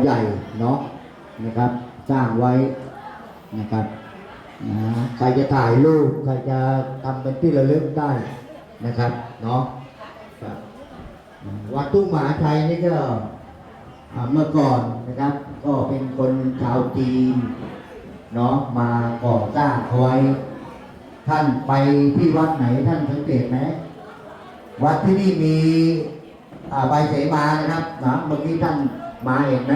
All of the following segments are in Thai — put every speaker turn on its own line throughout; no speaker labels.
ใหญ่เนาะนะครับสร้างไว้นะครับนะใครจะถ่ายรูปใครจะทำเป็นที่ระลึกได้นะครับเนาะวัดทุ่งมหาชัยนี่ก็เมื่อก่อนนะครับ ก็เป็นคนชาวจีนเนาะมาก่อสร้างเอาไว้ ท่านไปที่วัดไหนท่านสังเกตไหมวัดที่นี่มี ใบเสมานะครับนะเมื่อกี้ท่านมาเห็นไหม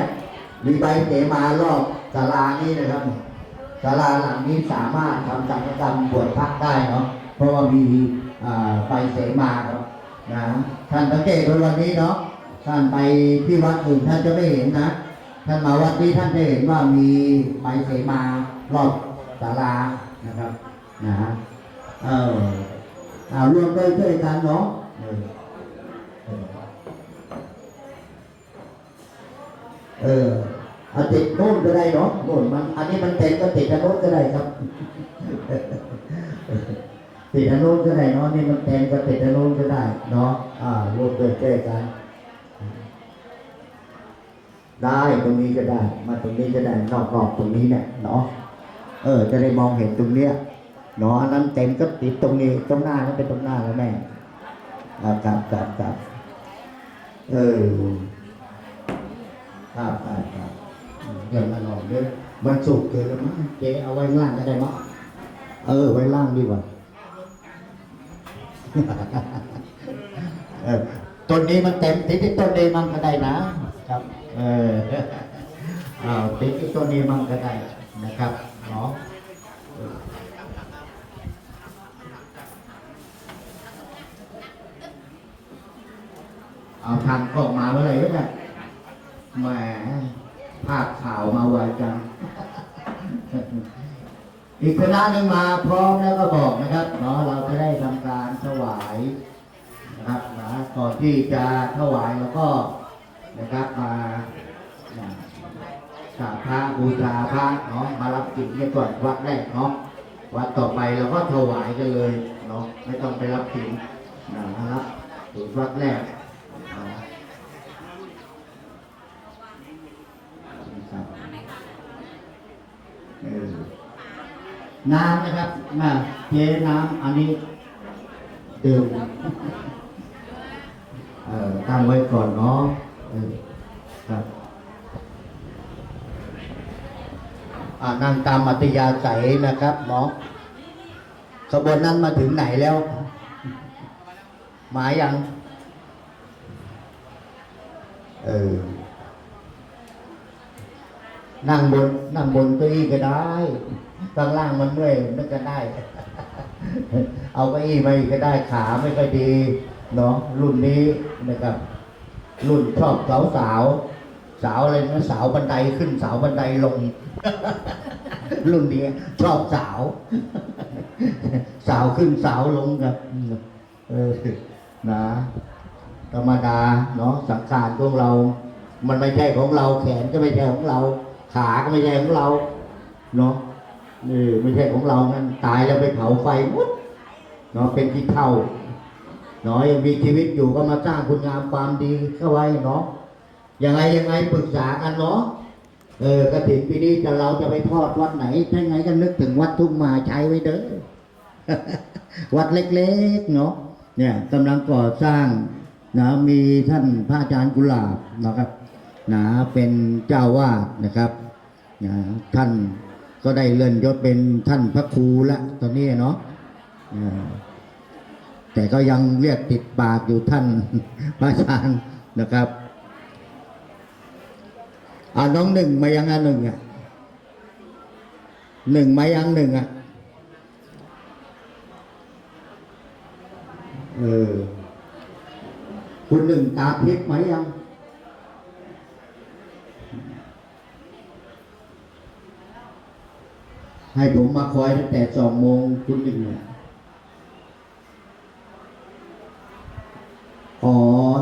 มีใบเสมารอบศาลานี้นะครับศาลาหลังนี้สามารถทำสังฆกรรมบวชพระได้เนาะเพราะว่ามีใบเสมาครับนะท่านสังเกตดูวันนี้เนาะท่านไปที่วัดอื่นท่านจะไม่เห็นนะท่านมาวัดนี้ท่านจะเห็นว่ามีใบเสมารอบศาลานะครับนะฮะเออเอาร่วมด้วยช่วยกันเนาะ เออเอาติดโน่นก็ได้เนาะโน่นมัน อันนี้มันเต็มก็ติดอันโน้นก็ได้ครับ ติดอันโน้นก็ได้เนาะนี่มันเต็มก็ติดอันโน้นก็ได้เนาะอ่าร่วมด้วยช่วยกันได้ตรงนี้ก็ได้ มาตรงนี้ก็ได้นอกๆตรงนี้เนี่ยเนาะเออ จะได้มองเห็นตรงเนี้ยเนาะอันนั้นเต็มก็ติดตรงนี้ตรงหน้านั่นเป็นตรงหน้าแล้วแม่อ่าครับครับครับเออ ครับครับครับอืมเดี๋ยวมาลองเดี๋ยวมันสุกเกินแล้วมั้งเจ๊เอาไว้ล่างก็ได้มั้งเออ ไว้ล่างดีกว่าเออต้นนี้มันเต็มติดที่ต้นนี้มันก็ได้นะ ครับ เออเอาติดที่ต้นนี้มันก็ได้นะครับเนาะเอาทางออกมาเมื่อไหร่ก็ได้ แหมภาพข่าวมาไวจัง อีกคณะหนึ่งมาพร้อมแล้วก็บอกนะครับเนาะเราจะได้ทำการถวายนะครับนะก่อนที่จะถวายแล้วก็นะครับมานะกราบพระบูชาพระเนาะมารับกิจเนี่ยก่อนวัดแรกเนาะวัดต่อไปเราก็ถวายกันเลยเนาะไม่ต้องไปรับกิจนะมารับถึงวัดแรก ครับเออ น้ำนะครับมาเทน้ำอันนี้ดื่มเออตั้งไว้ก่อนเนาะครับนั่งตามอัตยาศัยนะครับเนาะขบวนนั้นมาถึงไหนแล้ว หมายยัง เออ นั่งบนนั่งบนเก้าอี้ก็ได้ข้างล่างมันเมื่อยมันก็ได้ เอาเก้าอี้มาอีกก็ได้ขาไม่ค่อยดีเนาะรุ่นนี้นะครับ รุ่นชอบสาวสาวสาวอะไรนะสาวบันไดขึ้นสาวบันไดลง รุ่นนี้ชอบสาว สาวขึ้นสาวลงครับเออนะธรรมดาเนาะสังขารของเรา มันไม่ใช่ของเราแขนก็ไม่ใช่ของเรา ขาก็ไม่ใช่ของเราเนาะนี่ไม่ใช่ของเรานั่นตายแล้วไปเผาไฟหมดเนาะเป็นที่เท่าเนาะยังมีชีวิตอยู่ก็มาสร้างคุณงามความดีเข้าไว้เนาะยังไงยังไงปรึกษากันเนาะเออกระถิ่นปีนี้จะเราจะไปทอดวัดไหนถ้าไงก็นึกถึงวัดทุ่งมหาชัยไว้เด้อวัดเล็กๆเนาะเนี่ยกำลังก่อสร้างนะมีท่านพระอาจารย์กุหลาบนะครับนะเป็นเจ้าวาดนะครับ ท่านก็ได้เลื่อนยศเป็นท่านพระครูแล้วตอนนี้เนาะแต่ก็ยังเรียกติดปากอยู่ท่านพระอาจารย์นะครับอ่าน้องหนึ่งมายังอะหนึ่งอะหนึ่งมายังหนึ่งอะเออคุณหนึ่งตาทิพย์ไหมยัง ให้ผมมาคอยตั้งแต่สองโมงคุณหนึ่งเนี่ยอ๋อ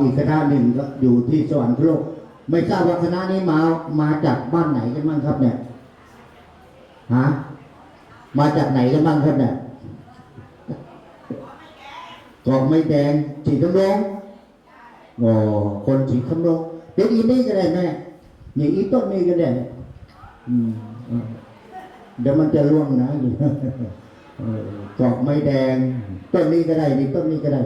อีกคณะหนึ่งก็อยู่ที่สวรรคโลก ไม่ทราบว่าคณะนี้มามาจากบ้านไหนกันบ้างครับเนี่ยฮะมาจากไหนกันบ้างครับเนี่ยกอกไม่แดงสีทำรงโอ้คนสีทำรงเดี๋ยวอีนี่ก็ได้แม่อย่างอีต้นนี้ก็ได้อืม เดี๋ยวมันจะร่วงนะเอกไม้แดง ต้นนี้ก็ได้นี่ต้นนี้ก็ได้